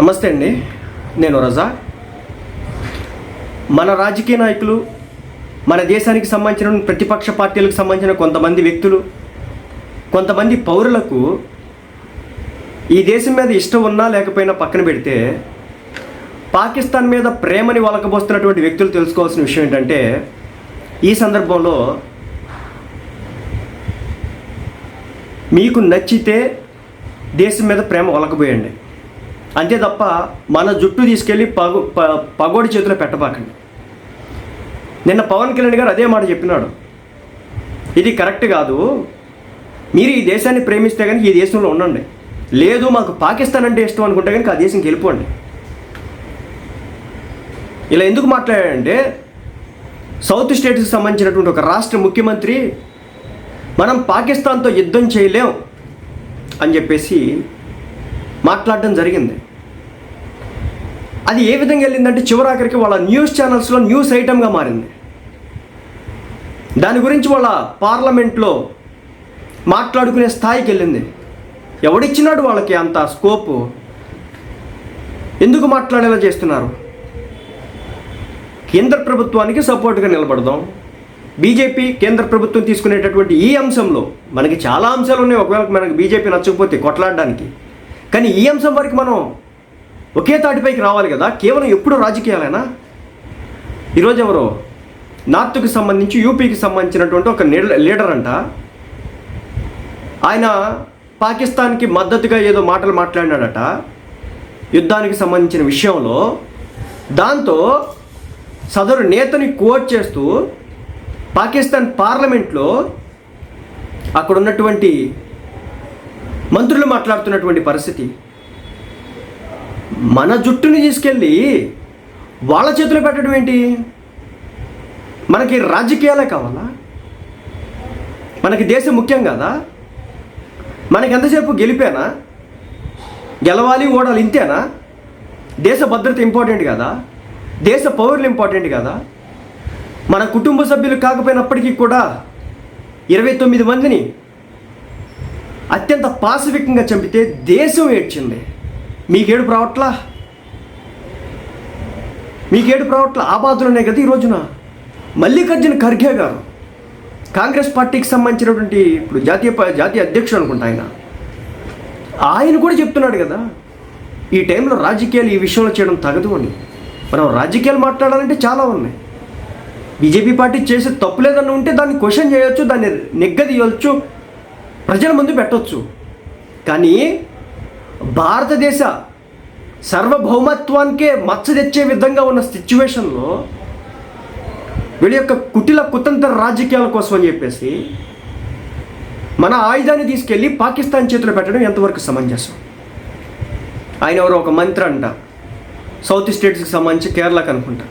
నమస్తే అండి. నేను రజా. మన రాజకీయ నాయకులు మన దేశానికి సంబంధించిన ప్రతిపక్ష పార్టీలకు సంబంధించిన కొంతమంది వ్యక్తులు కొంతమంది పౌరులకు ఈ దేశం మీద ఇష్టం ఉన్నా లేకపోయినా పక్కన పెడితే పాకిస్తాన్ మీద ప్రేమని వలకబోస్తున్నటువంటి వ్యక్తులు తెలుసుకోవాల్సిన విషయం ఏంటంటే ఈ సందర్భంలో మీకు నచ్చితే దేశం మీద ప్రేమ వలకపోయండి అంతే తప్ప మన జుట్టు తీసుకెళ్ళి పగో ప- పగోడి చేతిలో పెట్టబాకండి. నిన్న పవన్ కళ్యాణ్ గారు అదే మాట చెప్పినాడు. ఇది కరెక్ట్ కాదు. మీరు ఈ దేశాన్ని ప్రేమిస్తే కనుక ఈ దేశంలో ఉండండి. లేదు మాకు పాకిస్తాన్ అంటే ఇష్టం అనుకుంటే కనుక ఆ దేశంకి వెళ్ళిపోండి. ఇలా ఎందుకు మాట్లాడాడంటే సౌత్ స్టేట్స్కి సంబంధించినటువంటి ఒక రాష్ట్ర ముఖ్యమంత్రి మనం పాకిస్తాన్తో యుద్ధం చేయలేం అని చెప్పేసి మాట్లాడడం జరిగింది. అది ఏ విధంగా వెళ్ళిందంటే చివరాఖరికి వాళ్ళ న్యూస్ ఛానల్స్లో న్యూస్ ఐటమ్గా మారింది. దాని గురించి వాళ్ళ పార్లమెంట్లో మాట్లాడుకునే స్థాయికి వెళ్ళింది. ఎవడిచ్చినాడు వాళ్ళకి అంత స్కోపు ఎందుకు మాట్లాడేలా చేస్తున్నారు? కేంద్ర ప్రభుత్వానికి సపోర్ట్గా నిలబడదాం. బీజేపీ కేంద్ర ప్రభుత్వం తీసుకునేటటువంటి ఈ అంశంలో మనకి చాలా అంశాలు ఉన్నాయి. ఒకవేళ మనకి బీజేపీ నచ్చకపోతే కొట్లాడడానికి. కానీ ఈ అంశం వరకు మనం ఒకే తాటిపైకి రావాలి కదా? కేవలం ఎప్పుడు రాజకీయాలేనా? ఈరోజు ఎవరు? నార్త్కి సంబంధించి యూపీకి సంబంధించినటువంటి ఒక లీడర్ అంట. ఆయన పాకిస్తాన్కి మద్దతుగా ఏదో మాటలు మాట్లాడినాడట. యుద్ధానికి సంబంధించిన విషయంలో. దాంతో సదరు నేతని కోట్ చేస్తూ పాకిస్తాన్ పార్లమెంట్లో అక్కడ ఉన్నటువంటి మంత్రులు మాట్లాడుతున్నటువంటి పరిస్థితి. మన జుట్టుని తీసుకెళ్ళి వాళ్ళ చేతిలో పెట్టడం ఏంటి? మనకి రాజకీయాలే కావాలా? మనకి దేశం ముఖ్యం కదా? మనకి ఎంతసేపు గెలిపేనా? గెలవాలి ఓడాలి ఇంతేనా? దేశ భద్రత ఇంపార్టెంట్ కదా? దేశ పౌరులు ఇంపార్టెంట్ కదా? మన కుటుంబ సభ్యులు కాకపోయినప్పటికీ కూడా ఇరవై తొమ్మిది మందిని అత్యంత పాసిఫికంగా చంపితే దేశం ఏడ్చింది. మీకేడుపు రావట్లా మీకేడుపు రావట్లా ఆ బాధలున్నాయి కదా ఈ రోజున? మల్లికార్జున ఖర్గే గారు కాంగ్రెస్ పార్టీకి సంబంధించినటువంటి ఇప్పుడు జాతీయ ప- జాతీయ అధ్యక్షుడు అనుకుంటా ఆయన. ఆయన కూడా చెప్తున్నాడు కదా ఈ టైంలో రాజకీయాలు ఈ విషయంలో చేయడం తగదు అని. మనం రాజకీయాలు మాట్లాడాలంటే చాలా ఉన్నాయి. బీజేపీ పార్టీ చేసే తప్పు లేదన్న ఉంటే దాన్ని క్వశ్చన్ చేయొచ్చు దాన్ని నిగ్గదీయవచ్చు ప్రజల ముందు పెట్టవచ్చు కానీ భారతదేశ సర్వభౌమత్వానికే మచ్చ తెచ్చే విధంగా ఉన్న సిచ్యువేషన్లో వీళ్ళ యొక్క కుటిల కుతంత్ర రాజకీయాల కోసం అని చెప్పేసి మన ఆయుధాన్ని తీసుకెళ్ళి పాకిస్తాన్ చేతిలో పెట్టడం ఎంతవరకు సమంజసం? ఆయన ఎవరో ఒక మంత్రి అంట. సౌత్ స్టేట్స్కి సంబంధించి కేరళకు అనుకుంటా.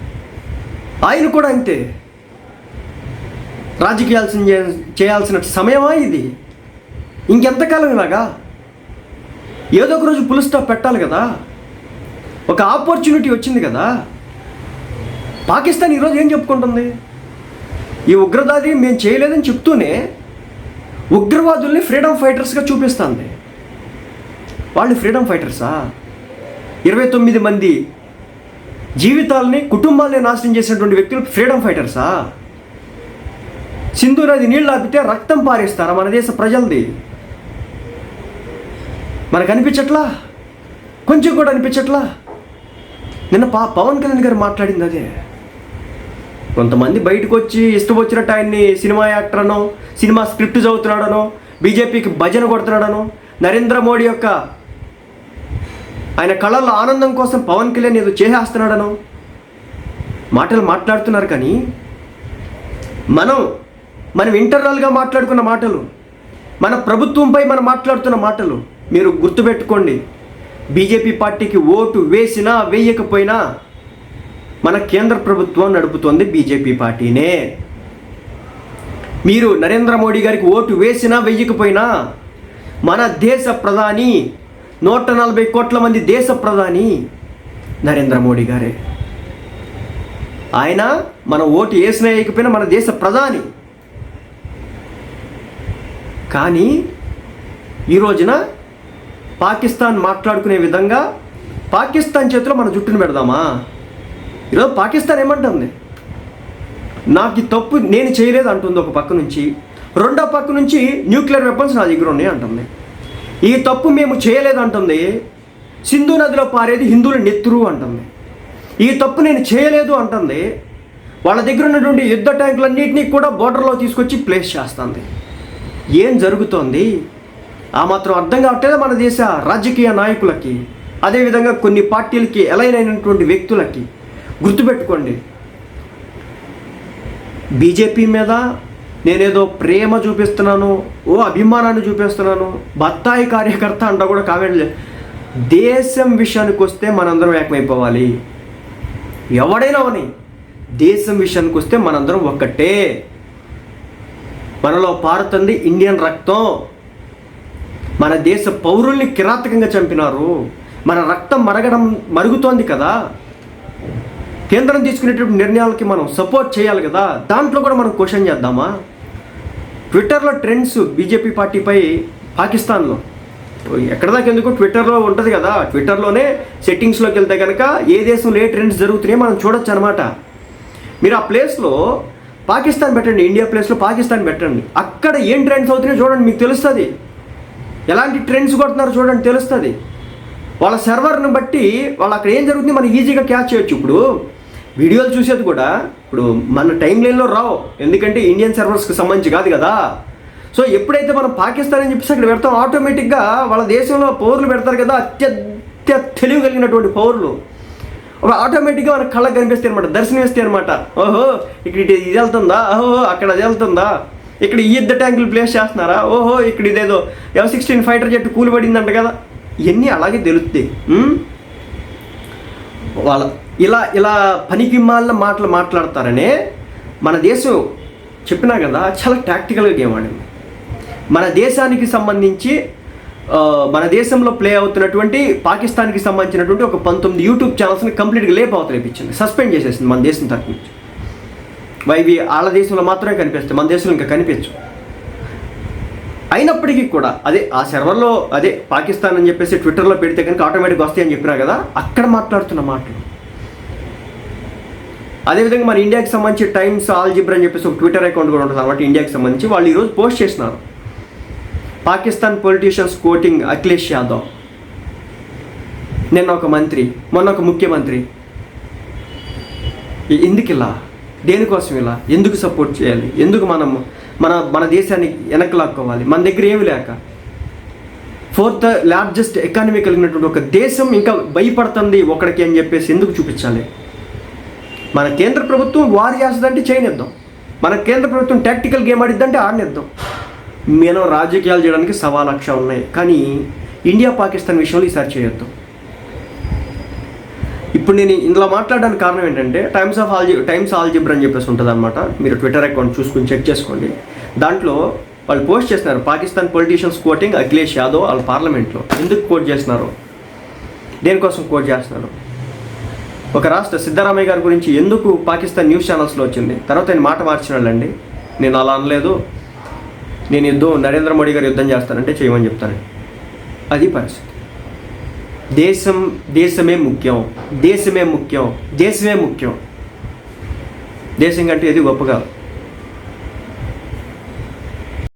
ఆయన కూడా అంతే. రాజకీయాల్సిన చేయాల్సిన సమయమా ఇది? ఇంకెంతకాలం ఇలాగా? ఏదో ఒక రోజు పులు స్టాప్ పెట్టాలి కదా. ఒక ఆపర్చునిటీ వచ్చింది కదా. పాకిస్తాన్ ఈరోజు ఏం చెప్పుకుంటుంది? ఈ ఉగ్రదాది మేము చేయలేదని చెప్తూనే ఉగ్రవాదుల్ని ఫ్రీడమ్ ఫైటర్స్గా చూపిస్తుంది. వాళ్ళు ఫ్రీడమ్ ఫైటర్సా ఇరవై తొమ్మిది మంది జీవితాలని కుటుంబాలని నాశనం చేసినటువంటి వ్యక్తులు ఫ్రీడమ్ ఫైటర్సా సింధు నది నీళ్ళు ఆపితే రక్తం పారేస్తారా మన దేశ ప్రజలది? మనకు అనిపించట్లా కొంచెం కూడా అనిపించట్లా? నిన్న పా పవన్ కళ్యాణ్ గారు మాట్లాడింది అదే. కొంతమంది బయటకు వచ్చి ఇష్టం వచ్చినట్టు ఆయన్ని సినిమా యాక్టర్ అనో సినిమా స్క్రిప్ట్ చదువుతున్నాడనో బీజేపీకి భజన కొడుతున్నాడనో నరేంద్ర మోడీ యొక్క ఆయన కళల్లో ఆనందం కోసం పవన్ కళ్యాణ్ ఏదో చేసేస్తున్నాడనో మాటలు మాట్లాడుతున్నారు కానీ మనం మనం ఇంటర్నల్గా మాట్లాడుకున్న మాటలు మన ప్రభుత్వంపై మనం మాట్లాడుతున్న మాటలు మీరు గుర్తుపెట్టుకోండి బీజేపీ పార్టీకి ఓటు వేసినా వేయకపోయినా మన కేంద్ర ప్రభుత్వం నడుపుతోంది బీజేపీ పార్టీనే. మీరు నరేంద్ర మోడీ గారికి ఓటు వేసినా వేయకపోయినా మన దేశ ప్రధాని నూట నలభై కోట్ల మంది దేశ ప్రధాని నరేంద్ర మోడీ గారే. ఆయన మన ఓటు వేసినా వేయకపోయినా మన దేశ ప్రధాని. కానీ ఈ రోజున పాకిస్తాన్ మాట్లాడుకునే విధంగా పాకిస్తాన్ చేతిలో మన జుట్టును పెడదామా? ఈరోజు పాకిస్తాన్ ఏమంటుంది? నాకు ఈ తప్పు నేను చేయలేదు అంటుంది ఒక పక్క నుంచి. రెండో పక్క నుంచి న్యూక్లియర్ వెపన్స్ నా దగ్గర ఉన్నాయి అంటుంది. ఈ తప్పు మేము చేయలేదు అంటుంది. సింధు నదిలో పారేది హిందువుల నెత్తురు అంటుంది. ఈ తప్పు నేను చేయలేదు అంటుంది. వాళ్ళ దగ్గర ఉన్నటువంటి యుద్ధ ట్యాంకులన్నింటినీ కూడా బోర్డర్లో తీసుకొచ్చి ప్లేస్ చేస్తుంది. ఏం జరుగుతోంది? ఆ మాత్రం అర్థం కావట్లేదు మన దేశ రాజకీయ నాయకులకి. అదేవిధంగా కొన్ని పార్టీలకి ఎలైన్ అయినటువంటి వ్యక్తులకి. గుర్తుపెట్టుకోండి. బీజేపీ మీద నేనేదో ప్రేమ చూపిస్తున్నాను ఓ అభిమానాన్ని చూపిస్తున్నాను బత్తాయి కార్యకర్త అంటా కూడా కామెంట్ లేదు దేశం విషయానికి వస్తే మనందరం ఏకమైపోవాలి. ఎవడైనా అని. దేశం విషయానికి వస్తే మనందరం ఒక్కటే. మనలో పారుతుంది ఇండియన్ రక్తం. మన దేశ పౌరుల్ని కిరాతకంగా చంపినారు. మన రక్తం మరగడం మరుగుతోంది కదా. కేంద్రం తీసుకునేటువంటి నిర్ణయాలకి మనం సపోర్ట్ చేయాలి కదా. దాంట్లో కూడా మనం క్వశ్చన్ చేద్దామా? ట్విట్టర్లో ట్రెండ్స్ బీజేపీ పార్టీపై పాకిస్తాన్లో. ఎక్కడ దాకా ఎందుకు? ట్విట్టర్లో ఉంటుంది కదా. ట్విట్టర్లోనే సెట్టింగ్స్లోకి వెళ్తే కనుక ఏ దేశంలో ఏ ట్రెండ్స్ జరుగుతున్నాయో మనం చూడొచ్చు అనమాట మీరు ఆ ప్లేస్లో పాకిస్తాన్ పెట్టండి. ఇండియా ప్లేస్లో పాకిస్తాన్ పెట్టండి. అక్కడ ఏం ట్రెండ్స్ అవుతున్నాయో చూడండి మీకు తెలుస్తుంది. ఎలాంటి ట్రెండ్స్ కొడుతున్నారో చూడండి తెలుస్తుంది. వాళ్ళ సర్వర్ని బట్టి వాళ్ళు అక్కడ ఏం జరుగుతుంది మనం ఈజీగా క్యాచ్ చేయొచ్చు. ఇప్పుడు వీడియోలు చూసేది కూడా ఇప్పుడు మన టైం లైన్లో రావు. ఎందుకంటే ఇండియన్ సర్వర్స్కి సంబంధించి కాదు కదా. సో ఎప్పుడైతే మనం పాకిస్తాన్ అని చెప్పేసి అక్కడ పెడతాం ఆటోమేటిక్గా వాళ్ళ దేశంలో పౌరులు పెడతారు కదా అత్యంత తెలివి కలిగినటువంటి పౌరులు. ఆటోమేటిక్గా మనకు కళ్ళకి కనిపిస్తాయి అనమాట దర్శనం ఇస్తాయి అనమాట ఓహో ఇక్కడ ఇది వెళ్తుందా? ఓహో అక్కడ అది వెళ్తుందా? ఇక్కడ ఈ యుద్ధ ట్యాంకులు ప్లేస్ చేస్తున్నారా? ఓహో ఇక్కడ ఇదేదో ఎఫ్ సిక్స్టీన్ ఫైటర్ జెట్ కూలిపడిందంట కదా. ఇవన్నీ అలాగే తెలుస్తాయి వాళ్ళ ఇలా ఇలా పనికిమాలిన మాటలు మాట్లాడతారనే మన దేశం చెప్పినా కదా చాలా టాక్టికల్గా గేమ్ ఆడింది. మన దేశానికి సంబంధించి మన దేశంలో ప్లే అవుతున్నటువంటి పాకిస్తాన్కి సంబంధించినటువంటి ఒక పంతొమ్మిది యూట్యూబ్ ఛానల్స్ని కంప్లీట్గా లేపవతలేపించింది సస్పెండ్ చేసేసింది మన దేశం తరఫు నుంచి. ఇవి వాళ్ళ దేశంలో మాత్రమే కనిపిస్తాయి మన దేశంలో ఇంకా కనిపించు అయినప్పటికీ కూడా అదే ఆ సర్వర్లో అదే పాకిస్తాన్ అని చెప్పేసి ట్విట్టర్లో పెడితే కనుక ఆటోమేటిక్ వస్తాయని చెప్పినా కదా అక్కడ మాట్లాడుతున్న మాటలు. అదేవిధంగా మన ఇండియాకి సంబంధించి టైమ్స్ ఆల్జిబ్రా అని చెప్పేసి ఒక ట్విట్టర్ అకౌంట్ కూడా ఉంటుంది అనమాట ఇండియాకి సంబంధించి వాళ్ళు ఈరోజు పోస్ట్ చేసినారు. Pakistan politicians quoting Akhilesh Yadav. నిన్న ఒక మంత్రి మొన్న ఒక ముఖ్యమంత్రి. ఎ- ఇలా దేనికోసం ఇలా? ఎందుకు సపోర్ట్ చేయాలి? ఎందుకు మనం మన మన దేశాన్ని వెనకలాక్కోవాలి? మన దగ్గర ఏమి లేక? ఫోర్త్ లార్జెస్ట్ ఎకానమీ కలిగినటువంటి ఒక దేశం ఇంకా భయపడుతుంది ఒకడికి అని చెప్పేసి ఎందుకు చూపించాలి? మన కేంద్ర ప్రభుత్వం వారి చేస్తుందంటే చేయనిద్దాం. మన కేంద్ర ప్రభుత్వం టాక్టికల్ గేమ్ ఆడిద్దంటే ఆడనిద్దాం. మనం రాజకీయాలు చేయడానికి సవా లక్ష ఉన్నాయి. కానీ ఇండియా పాకిస్తాన్ విషయంలో ఈసారి చేయొద్దాం. ఇప్పుడు నేను ఇందులో మాట్లాడడానికి కారణం ఏంటంటే times of alge times algebra అని చెప్పేసి ఉంటుంది అనమాట మీరు ట్విట్టర్ అకౌంట్ చూసుకుని చెక్ చేసుకోండి. దాంట్లో వాళ్ళు పోస్ట్ చేస్తున్నారు పాకిస్తాన్ పొలిటీషియన్స్ కోటింగ్ అఖిలేష్ యాదవ్ వాళ్ళ పార్లమెంట్లో ఎందుకు కోట్ చేస్తున్నారు? దేనికోసం కోట్ చేస్తున్నారు? ఒక రాష్ట్ర సిద్ధరామయ్య గారి గురించి ఎందుకు పాకిస్తాన్ న్యూస్ ఛానల్స్లో వచ్చింది? తర్వాత నేను మాట మార్చిన వాళ్ళండి నేను అలా అనలేదు. నేను యుద్ధం నరేంద్ర మోడీ గారు యుద్ధం చేస్తానంటే చేయమని చెప్తాను. అది పరిస్థితి. దేశం దేశమే ముఖ్యం దేశమే ముఖ్యం దేశమే ముఖ్యం. దేశం కంటే ఏది గొప్ప కాదు.